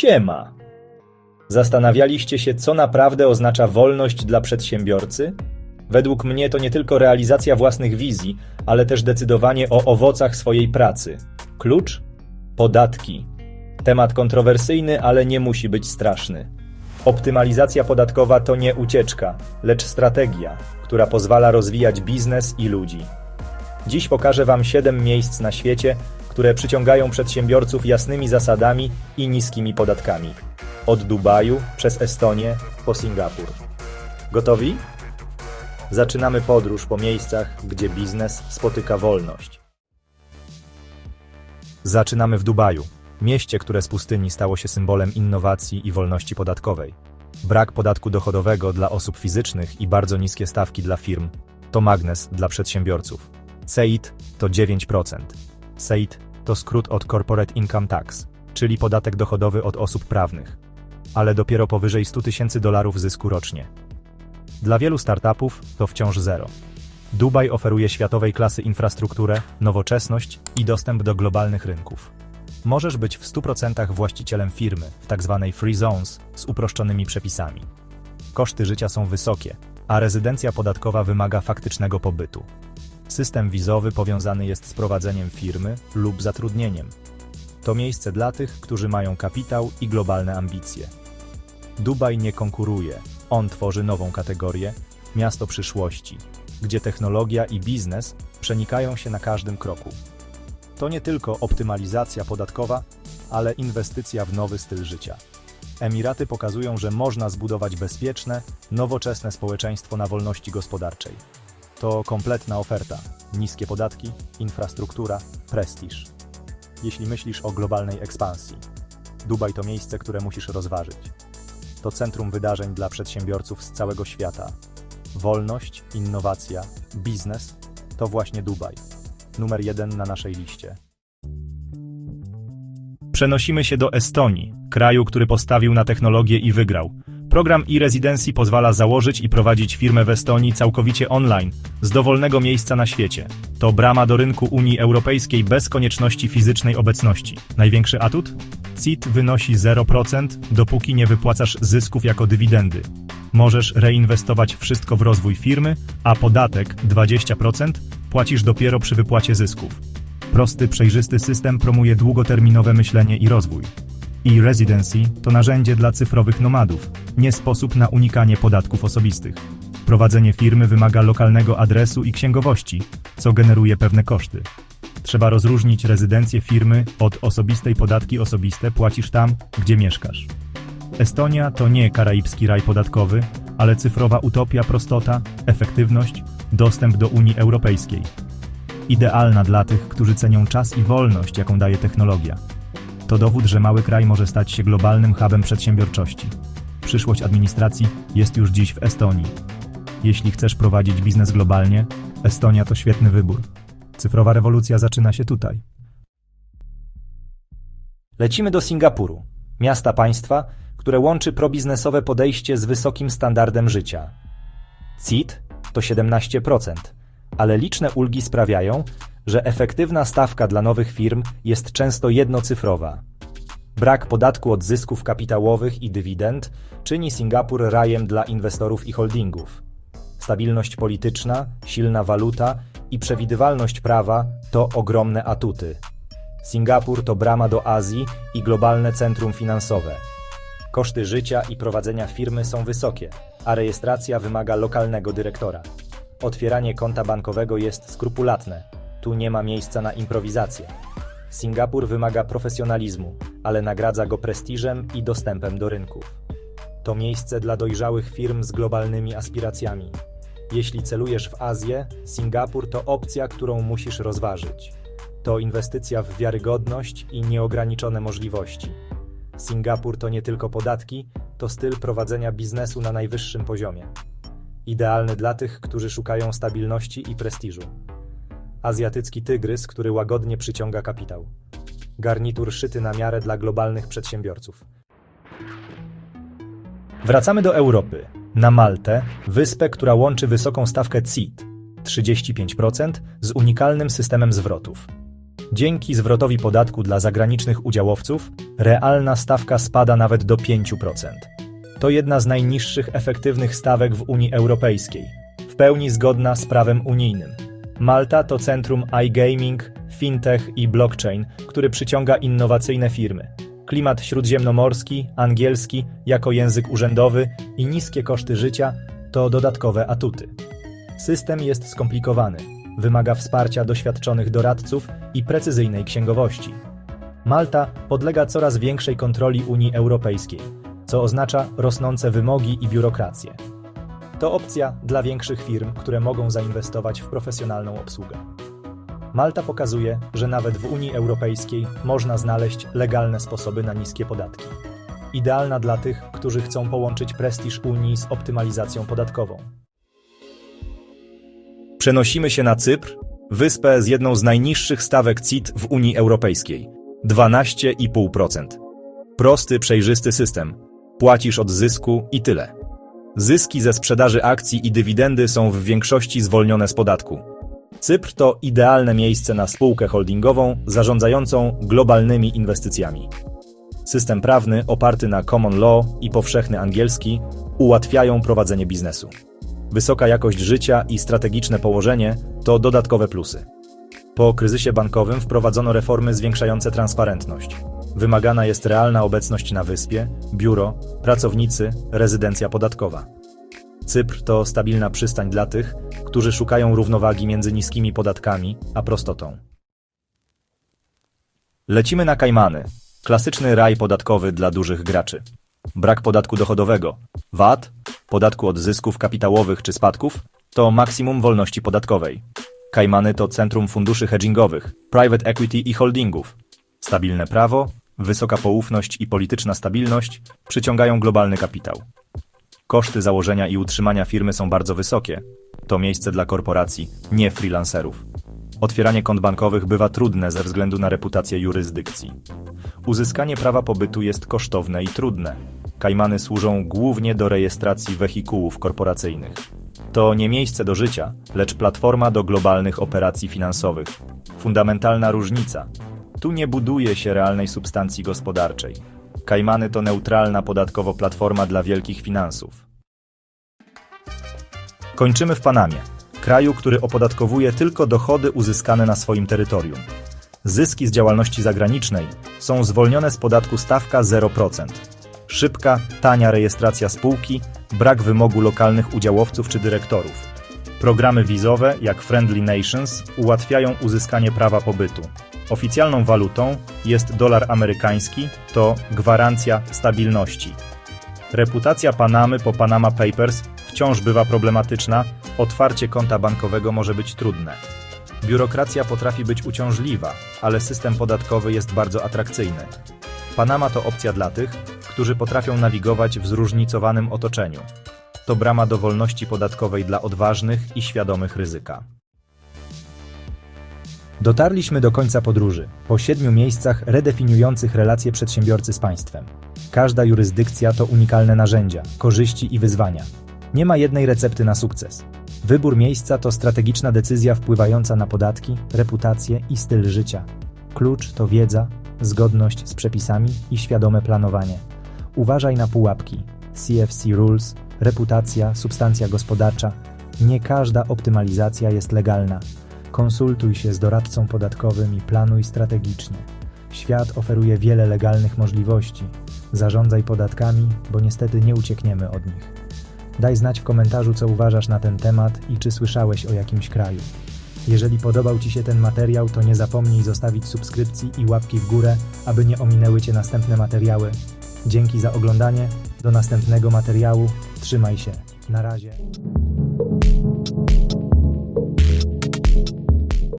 Siema! Zastanawialiście się, co naprawdę oznacza wolność dla przedsiębiorcy? Według mnie to nie tylko realizacja własnych wizji, ale też decydowanie o owocach swojej pracy. Klucz? Podatki. Temat kontrowersyjny, ale nie musi być straszny. Optymalizacja podatkowa to nie ucieczka, lecz strategia, która pozwala rozwijać biznes i ludzi. Dziś pokażę Wam 7 miejsc na świecie, które przyciągają przedsiębiorców jasnymi zasadami i niskimi podatkami. Od Dubaju przez Estonię po Singapur. Gotowi? Zaczynamy podróż po miejscach, gdzie biznes spotyka wolność. Zaczynamy w Dubaju, mieście, które z pustyni stało się symbolem innowacji i wolności podatkowej. Brak podatku dochodowego dla osób fizycznych i bardzo niskie stawki dla firm to magnes dla przedsiębiorców. CEIT to 9%. CEIT to skrót od Corporate Income Tax, czyli podatek dochodowy od osób prawnych, ale dopiero powyżej 100 tysięcy dolarów zysku rocznie. Dla wielu startupów to wciąż zero. Dubaj oferuje światowej klasy infrastrukturę, nowoczesność i dostęp do globalnych rynków. Możesz być w 100% właścicielem firmy w tzw. free zones z uproszczonymi przepisami. Koszty życia są wysokie, a rezydencja podatkowa wymaga faktycznego pobytu. System wizowy powiązany jest z prowadzeniem firmy lub zatrudnieniem. To miejsce dla tych, którzy mają kapitał i globalne ambicje. Dubaj nie konkuruje, on tworzy nową kategorię miasto przyszłości, gdzie technologia i biznes przenikają się na każdym kroku. To nie tylko optymalizacja podatkowa, ale inwestycja w nowy styl życia. Emiraty pokazują, że można zbudować bezpieczne, nowoczesne społeczeństwo na wolności gospodarczej. To kompletna oferta. Niskie podatki, infrastruktura, prestiż. Jeśli myślisz o globalnej ekspansji, Dubaj to miejsce, które musisz rozważyć. To centrum wydarzeń dla przedsiębiorców z całego świata. Wolność, innowacja, biznes to właśnie Dubaj. Numer jeden na naszej liście. Przenosimy się do Estonii, kraju, który postawił na technologię i wygrał. Program e-residency pozwala założyć i prowadzić firmę w Estonii całkowicie online, z dowolnego miejsca na świecie. To brama do rynku Unii Europejskiej bez konieczności fizycznej obecności. Największy atut? CIT wynosi 0%, dopóki nie wypłacasz zysków jako dywidendy. Możesz reinwestować wszystko w rozwój firmy, a podatek 20% płacisz dopiero przy wypłacie zysków. Prosty, przejrzysty system promuje długoterminowe myślenie i rozwój. E-residency to narzędzie dla cyfrowych nomadów, nie sposób na unikanie podatków osobistych. Prowadzenie firmy wymaga lokalnego adresu i księgowości, co generuje pewne koszty. Trzeba rozróżnić rezydencję firmy od osobistej podatki osobiste płacisz tam, gdzie mieszkasz. Estonia to nie karaibski raj podatkowy, ale cyfrowa utopia, prostota, efektywność, dostęp do Unii Europejskiej. Idealna dla tych, którzy cenią czas i wolność, jaką daje technologia. To dowód, że mały kraj może stać się globalnym hubem przedsiębiorczości. Przyszłość administracji jest już dziś w Estonii. Jeśli chcesz prowadzić biznes globalnie, Estonia to świetny wybór. Cyfrowa rewolucja zaczyna się tutaj. Lecimy do Singapuru, miasta państwa, które łączy probiznesowe podejście z wysokim standardem życia. CIT to 17%, ale liczne ulgi sprawiają, że efektywna stawka dla nowych firm jest często jednocyfrowa. Brak podatku od zysków kapitałowych i dywidend czyni Singapur rajem dla inwestorów i holdingów. Stabilność polityczna, silna waluta i przewidywalność prawa to ogromne atuty. Singapur to brama do Azji i globalne centrum finansowe. Koszty życia i prowadzenia firmy są wysokie, a rejestracja wymaga lokalnego dyrektora. Otwieranie konta bankowego jest skrupulatne. Tu nie ma miejsca na improwizację. Singapur wymaga profesjonalizmu, ale nagradza go prestiżem i dostępem do rynków. To miejsce dla dojrzałych firm z globalnymi aspiracjami. Jeśli celujesz w Azję, Singapur to opcja, którą musisz rozważyć. To inwestycja w wiarygodność i nieograniczone możliwości. Singapur to nie tylko podatki, to styl prowadzenia biznesu na najwyższym poziomie. Idealny dla tych, którzy szukają stabilności i prestiżu. Azjatycki tygrys, który łagodnie przyciąga kapitał. Garnitur szyty na miarę dla globalnych przedsiębiorców. Wracamy do Europy. Na Maltę, wyspę, która łączy wysoką stawkę CIT 35% z unikalnym systemem zwrotów. Dzięki zwrotowi podatku dla zagranicznych udziałowców, realna stawka spada nawet do 5%. To jedna z najniższych efektywnych stawek w Unii Europejskiej, w pełni zgodna z prawem unijnym. Malta to centrum iGaming, fintech i blockchain, który przyciąga innowacyjne firmy. Klimat śródziemnomorski, angielski jako język urzędowy i niskie koszty życia to dodatkowe atuty. System jest skomplikowany, wymaga wsparcia doświadczonych doradców i precyzyjnej księgowości. Malta podlega coraz większej kontroli Unii Europejskiej, co oznacza rosnące wymogi i biurokrację. To opcja dla większych firm, które mogą zainwestować w profesjonalną obsługę. Malta pokazuje, że nawet w Unii Europejskiej można znaleźć legalne sposoby na niskie podatki. Idealna dla tych, którzy chcą połączyć prestiż Unii z optymalizacją podatkową. Przenosimy się na Cypr, wyspę z jedną z najniższych stawek CIT w Unii Europejskiej 12,5%. Prosty, przejrzysty system. Płacisz od zysku i tyle. Zyski ze sprzedaży akcji i dywidendy są w większości zwolnione z podatku. Cypr to idealne miejsce na spółkę holdingową zarządzającą globalnymi inwestycjami. System prawny oparty na common law i powszechny angielski ułatwiają prowadzenie biznesu. Wysoka jakość życia i strategiczne położenie to dodatkowe plusy. Po kryzysie bankowym wprowadzono reformy zwiększające transparentność. Wymagana jest realna obecność na wyspie, biuro, pracownicy, rezydencja podatkowa. Cypr to stabilna przystań dla tych, którzy szukają równowagi między niskimi podatkami a prostotą. Lecimy na Kajmany. Klasyczny raj podatkowy dla dużych graczy. Brak podatku dochodowego, VAT, podatku od zysków kapitałowych czy spadków to maksimum wolności podatkowej. Kajmany to centrum funduszy hedgingowych, private equity i holdingów. Stabilne prawo, wysoka poufność i polityczna stabilność przyciągają globalny kapitał. Koszty założenia i utrzymania firmy są bardzo wysokie. To miejsce dla korporacji, nie freelancerów. Otwieranie kont bankowych bywa trudne ze względu na reputację jurysdykcji. Uzyskanie prawa pobytu jest kosztowne i trudne. Kajmany służą głównie do rejestracji wehikułów korporacyjnych. To nie miejsce do życia, lecz platforma do globalnych operacji finansowych. Fundamentalna różnica. Tu nie buduje się realnej substancji gospodarczej. Kajmany to neutralna podatkowo platforma dla wielkich finansów. Kończymy w Panamie, kraju, który opodatkowuje tylko dochody uzyskane na swoim terytorium. Zyski z działalności zagranicznej są zwolnione z podatku stawka 0%. Szybka, tania rejestracja spółki, brak wymogu lokalnych udziałowców czy dyrektorów. Programy wizowe, jak Friendly Nations, ułatwiają uzyskanie prawa pobytu. Oficjalną walutą jest dolar amerykański, to gwarancja stabilności. Reputacja Panamy po Panama Papers wciąż bywa problematyczna, otwarcie konta bankowego może być trudne. Biurokracja potrafi być uciążliwa, ale system podatkowy jest bardzo atrakcyjny. Panama to opcja dla tych, którzy potrafią nawigować w zróżnicowanym otoczeniu. To brama do wolności podatkowej dla odważnych i świadomych ryzyka. Dotarliśmy do końca podróży, po siedmiu miejscach redefiniujących relacje przedsiębiorcy z państwem. Każda jurysdykcja to unikalne narzędzia, korzyści i wyzwania. Nie ma jednej recepty na sukces. Wybór miejsca to strategiczna decyzja wpływająca na podatki, reputację i styl życia. Klucz to wiedza, zgodność z przepisami i świadome planowanie. Uważaj na pułapki. CFC Rules, reputacja, substancja gospodarcza. Nie każda optymalizacja jest legalna. Konsultuj się z doradcą podatkowym i planuj strategicznie. Świat oferuje wiele legalnych możliwości. Zarządzaj podatkami, bo niestety nie uciekniemy od nich. Daj znać w komentarzu, co uważasz na ten temat i czy słyszałeś o jakimś kraju. Jeżeli podobał Ci się ten materiał, to nie zapomnij zostawić subskrypcji i łapki w górę, aby nie ominęły Cię następne materiały. Dzięki za oglądanie. Do następnego materiału. Trzymaj się. Na razie.